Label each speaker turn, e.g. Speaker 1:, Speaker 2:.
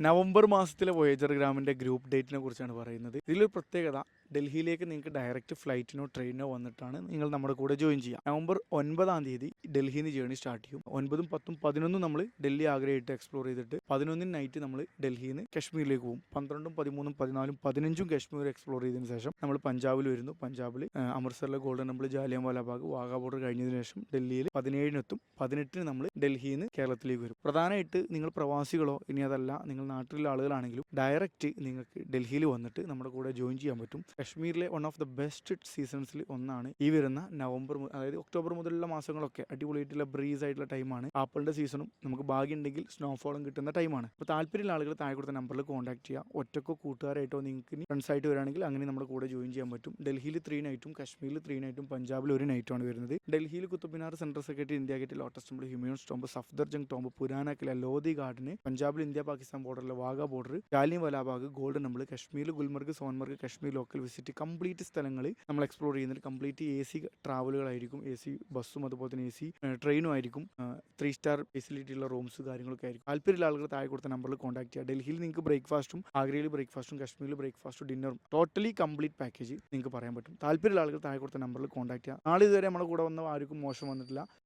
Speaker 1: November മാസത്തിലെ Voyager ഗ്രാമിന്റെ group ഡേറ്റിനെ കുറിച്ചാണ് പറയുന്നത്. ഇതിലൊരു പ്രത്യേകത ഡൽഹിയിലേക്ക് നിങ്ങൾക്ക് ഡയറക്റ്റ് ഫ്ലൈറ്റിനോ ട്രെയിനോ വന്നിട്ടാണ് നിങ്ങൾ നമ്മുടെ കൂടെ ജോയിൻ ചെയ്യുക. നവംബർ ഒൻപതാം തീയതി ഡൽഹിയിൽ നിന്ന് ജേണി സ്റ്റാർട്ട് ചെയ്യും. ഒൻപതും പത്തും പതിനൊന്നും നമ്മൾ ഡൽഹി ആഗ്രഹമായിട്ട് എക്സ്പ്ലോർ ചെയ്തിട്ട് പതിനൊന്നിന് നൈറ്റ് നമ്മൾ ഡൽഹിയിൽ നിന്ന് കശ്മീരിലേക്ക് പോകും. പന്ത്രണ്ടും പതിമൂന്നും പതിനാലും പതിനഞ്ചും കശ്മീർ എക്സ്പ്ലോർ ചെയ്തതിന് ശേഷം നമ്മൾ പഞ്ചാബിൽ വരുന്നു. പഞ്ചാബിൽ അമൃത്സറിലെ golden temple Jallian Walabagh Wagah border കഴിഞ്ഞതിന് ശേഷം ഡൽഹിയിൽ പതിനേഴിനെത്തും പതിനെട്ടിന് നമ്മൾ ഡൽഹിയിൽ നിന്ന് കേരളത്തിലേക്ക് വരും. പ്രധാനമായിട്ട് നിങ്ങൾ പ്രവാസികളോ ഇനി അതല്ല നിങ്ങൾ നാട്ടിലുള്ള ആളുകളാണെങ്കിലും ഡയറക്റ്റ് നിങ്ങൾക്ക് ഡൽഹിയിൽ വന്നിട്ട് നമ്മുടെ കൂടെ ജോയിൻ ചെയ്യാൻ പറ്റും. കശ്മീരിലെ വൺ ഓഫ് ദ ബെസ്റ്റ് സീസൺസിൽ ഒന്നാണ് ഈ വരുന്ന നവംബർ അതായത് ഒക്ടോബർ മുതലുള്ള മാസങ്ങളൊക്കെ അടിപൊളിയായിട്ടുള്ള ബ്രീസ് ആയിട്ടുള്ള ടൈമാണ് ആപ്പിളിന്റെ സീസണും നമുക്ക് ഭാഗ്യമുണ്ടെങ്കിൽ സ്നോഫോളും കിട്ടുന്ന ടൈമാണ് അപ്പോൾ താല്പര്യമുള്ള ആളുകൾ താഴെ കൊടുത്ത നമ്പറിൽ കോൺടാക്ട് ചെയ്യുക ഒറ്റക്കോ കൂട്ടുകാരായിട്ടോ നിങ്ങൾക്ക് ഫ്രണ്ട്സ് ആയിട്ട് വരാണെങ്കിൽ അങ്ങനെ നമ്മുടെ കൂടെ ജോയിൻ ചെയ്യാൻ പറ്റും. ഡൽഹിയിൽ ത്രീ നൈറ്റും കശ്മീരിൽ ത്രീ നൈറ്റും പഞ്ചാബിൽ ഒരു നൈറ്റുമാണ് വരുന്നത്. ഡൽഹിയിൽ Qutub Minar central secretary India Gate Lotus Temple Humayun's tomb Safdar Jung tomb Purana Qila Lodhi ഗാർഡന് പഞ്ചാബിൽ India Pakistan ബോർഡറിലെ Wagah border Jallian Wala Bagh Golden Temple കശ്മീരിൽ Gulmarg Sonmarg Kashmir local visit complete സ്ഥലങ്ങൾ നമ്മൾ explore ചെയ്യുന്നത് complete A C ട്രാവലുകളായിരിക്കും A C ബസ്സും അതുപോലെ തന്നെ A C ട്രെയിനും ആയിരിക്കും. ത്രീ സ്റ്റാർ ഫെസിലിറ്റി ഉള്ള റൂംസ് കാര്യങ്ങളൊക്കെ ആയിരിക്കും. താല്പര്യമുള്ള ആളുകൾ താഴെ കൊടുത്ത നമ്പറിൽ കോൺടാക്ട് ചെയ്യുക. ഡൽഹിയിൽ നിങ്ങൾക്ക് ബ്രേക്ക്ഫാസ്റ്റും ആഗ്രയിൽ ബ്രേക്ക്ഫാസ്റ്റും കശ്മീരിൽ ബ്രേക്ക്ഫാസ്റ്റും ഡിന്നറും ടോട്ടലി കംപ്ലീറ്റ് പാക്കേജ് നിങ്ങൾക്ക് പറയാൻ പറ്റും. താല്പര്യമുള്ള ആളുകൾ താഴെ കൊടുത്ത നമ്പറിൽ കോൺടാക്ട് ചെയ്യുക. നാളെ ഇതുവരെ നമ്മുടെ കൂടെ വന്ന ആർക്കും മോശം വന്നിട്ടില്ല.